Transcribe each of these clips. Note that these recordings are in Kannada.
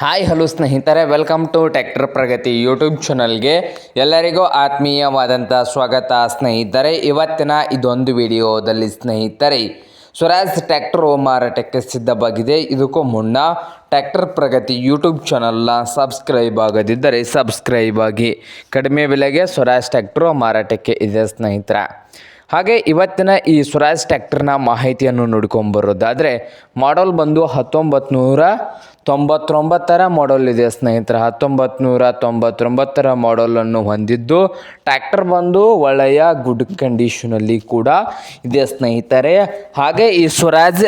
ಹಾಯ್ ಹಲೋ ಸ್ನೇಹಿತರೆ, welcome to tractor Pragati YouTube ಚಾನಲ್ಗೆ ಎಲ್ಲರಿಗೂ ಆತ್ಮೀಯವಾದಂಥ ಸ್ವಾಗತ ಸ್ನೇಹಿತರೆ. ಇವತ್ತಿನ ಇದೊಂದು ವಿಡಿಯೋದಲ್ಲಿ ಸ್ನೇಹಿತರೆ, ಸ್ವರಾಜ್ ಟ್ರ್ಯಾಕ್ಟರ್ ಮಾರಾಟಕ್ಕೆ ಸಿದ್ಧವಾಗಿದೆ. ಇದಕ್ಕೂ ಮುನ್ನ ಟ್ಯಾಕ್ಟರ್ ಪ್ರಗತಿ ಯೂಟ್ಯೂಬ್ ಚಾನಲ್ನ ಸಬ್ಸ್ಕ್ರೈಬ್ ಆಗದಿದ್ದರೆ ಸಬ್ಸ್ಕ್ರೈಬ್ ಆಗಿ. ಕಡಿಮೆ ಬೆಲೆಗೆ ಸ್ವರಾಜ್ ಟ್ರ್ಯಾಕ್ಟರ್ ಮಾರಾಟಕ್ಕೆ ಇದೆ ಸ್ನೇಹಿತರ. ಹಾಗೆ ಇವತ್ತಿನ ಈ ಸ್ವರಾಜ್ ಟ್ರ್ಯಾಕ್ಟರ್ನ ಮಾಹಿತಿಯನ್ನು ನೋಡ್ಕೊಂಬರೋದಾದರೆ ಮಾಡಲ್ ಬಂದು ಹತ್ತೊಂಬತ್ತು ನೂರ ತೊಂಬತ್ತೊಂಬತ್ತರ ಮಾಡಲ್ ಇದೆ ಸ್ನೇಹಿತರೆ. ಹತ್ತೊಂಬತ್ತು ನೂರ ತೊಂಬತ್ತೊಂಬತ್ತರ ಮಾಡಲನ್ನು ಹೊಂದಿದ್ದು ಟ್ರ್ಯಾಕ್ಟರ್ ಬಂದು ಒಳ್ಳೆಯ ಗುಡ್ ಕಂಡೀಷನಲ್ಲಿ ಕೂಡ ಇದೆ ಸ್ನೇಹಿತರೆ. ಹಾಗೆ ಈ ಸ್ವರಾಜ್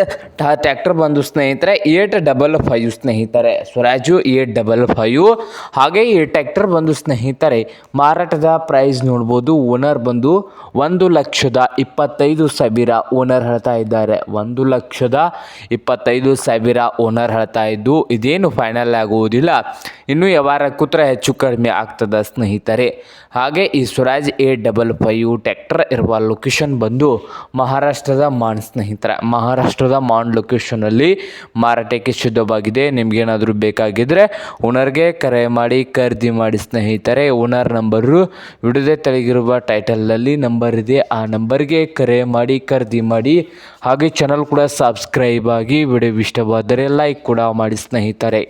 ಟ್ಯಾಕ್ಟರ್ ಬಂದು ಸ್ನೇಹಿತರೆ ಏಟ್ ಡಬಲ್ ಫೈವ್ ಸ್ನೇಹಿತರೆ. ಸ್ವರಾಜು ಏಟ್ ಡಬಲ್ ಫೈವ್ ಹಾಗೆ ಈ ಟ್ರ್ಯಾಕ್ಟರ್ ಬಂದು ಸ್ನೇಹಿತರೆ ಮಾರಾಟದ ಪ್ರೈಸ್ ನೋಡ್ಬೋದು ಓನರ್ ಬಂದು ಒಂದು ಲಕ್ಷದ ಇಪ್ಪತ್ತೈದು ಸಾವಿರ ಓನರ್ ಹೇಳ್ತಾ ಇದ್ದಾರೆ. ಒಂದು ಲಕ್ಷದ ಇಪ್ಪತ್ತೈದು ಸಾವಿರ ಓನರ್ ಹೇಳ್ತಾ ಇದ್ದು ಇದೇನು ಫೈನಲ್ ಆಗುವುದಿಲ್ಲ. ಇನ್ನು ಯಾವಾರ ಕೂತ್ರೆ ಹೆಚ್ಚು ಕಡಿಮೆ ಆಗ್ತದ ಸ್ನೇಹಿತರೆ. ಹಾಗೆ ಈ Swaraj A double five tractor ಇರುವ ಲೊಕೇಶನ್ ಬಂದು ಮಹಾರಾಷ್ಟ್ರದ ಮಾನ್ ಸ್ನೇಹಿತರ. ಮಹಾರಾಷ್ಟ್ರದ ಮಾನ್ ಲೊಕೇಶನಲ್ಲಿ ಮಾರಾಟಕ್ಕೆ ಸಿದ್ಧವಾಗಿದೆ. ನಿಮಗೇನಾದರೂ ಬೇಕಾಗಿದ್ದರೆ ಓನರ್ಗೆ ಕರೆ ಮಾಡಿ, ಖರೀದಿ ಮಾಡಿ ಸ್ನೇಹಿತರೆ. ಓನರ್ ನಂಬರು ವಿಡದೆ ತೆಳಗಿರುವ ಟೈಟಲ್ನಲ್ಲಿ ನಂಬರ್ ಇದೆ. ಆ ನಂಬರ್ಗೆ ಕರೆ ಮಾಡಿ, ಖರೀದಿ ಮಾಡಿ, ಹಾಗೆ ಚಾನಲ್ ಕೂಡ ಸಬ್ಸ್ಕ್ರೈಬ್ ಆಗಿ ವಿಡಿಯೋ ಇಷ್ಟವಾದರೆ ಲೈಕ್ ಕೂಡ ಮಾಡಿ ಸ್ನೇಹಿತರೆ.